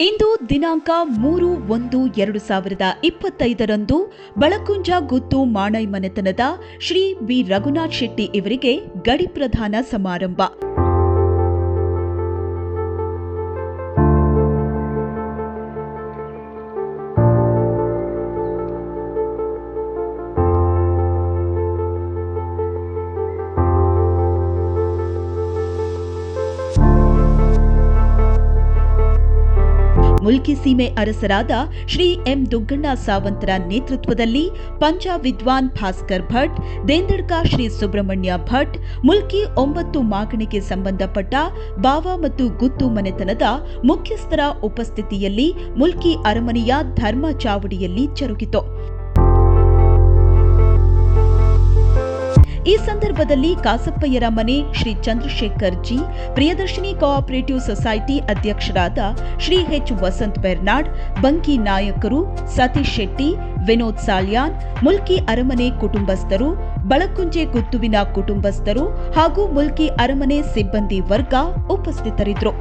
ಇಂದು ದಿನಾಂಕ ಮೂರು ಒಂದು ಎರಡು ಸಾವಿರದ ಇಪ್ಪತ್ತೈದರಂದು ಬಳಕುಂಜ ಗುತ್ತು ಮಾಣೈ ಮನೆತನದ ಶ್ರೀ ಬಿ ರಘುನಾಥ್ ಶೆಟ್ಟಿ ಇವರಿಗೆ ಗಡಿ ಪ್ರಧಾನ ಸಮಾರಂಭ. ಮುಲ್ಕಿ ಸೀಮೆ ಅರಸರಾದ ಶ್ರೀ ಎಂ ದುಗ್ಗಣ್ಣ ಸಾವಂತರ ನೇತೃತ್ವದಲ್ಲಿ ಪಂಚ ವಿದ್ವಾನ್ ಭಾಸ್ಕರ್ ಭಟ್, ದೇಂದಡ್ಕ ಶ್ರೀ ಸುಬ್ರಹ್ಮಣ್ಯ ಭಟ್, ಮುಲ್ಕಿ ಒಂಬತ್ತು ಮಾಗಣಿಗೆ ಸಂಬಂಧಪಟ್ಟ ಬಾವ ಮತ್ತು ಗುತ್ತು ಮನೆತನದ ಮುಖ್ಯಸ್ಥರ ಉಪಸ್ಥಿತಿಯಲ್ಲಿ ಮುಲ್ಕಿ ಅರಮನೆಯ ಧರ್ಮ ಚಾವಡಿಯಲ್ಲಿ ಜರುಗಿತು. ಈ ಸಂದರ್ಭದಲ್ಲಿ ಕಾಸಪ್ಪಯ್ಯರ ಮನೆ ಶ್ರೀ ಚಂದ್ರಶೇಖರ್ ಜಿ, ಪ್ರಿಯದರ್ಶಿನಿ ಕೋಆಪರೇಟಿವ್ ಸೊಸೈಟಿ ಅಧ್ಯಕ್ಷರಾದ ಶ್ರೀ ಎಚ್ ವಸಂತ್ ಬೆರ್ನಾಡ್, ಬಂಕಿ ನಾಯಕರು ಸತೀಶ್ ಶೆಟ್ಟಿ, ವಿನೋದ್ ಸಾಲ್ಯಾನ್, ಮುಲ್ಕಿ ಅರಮನೆ ಕುಟುಂಬಸ್ಥರು, ಬಳಕುಂಜೆ ಗುತ್ತುವಿನ ಕುಟುಂಬಸ್ಥರು ಹಾಗೂ ಮುಲ್ಕಿ ಅರಮನೆ ಸಿಬ್ಬಂದಿ ವರ್ಗ ಉಪಸ್ಥಿತರಿದ್ದರು.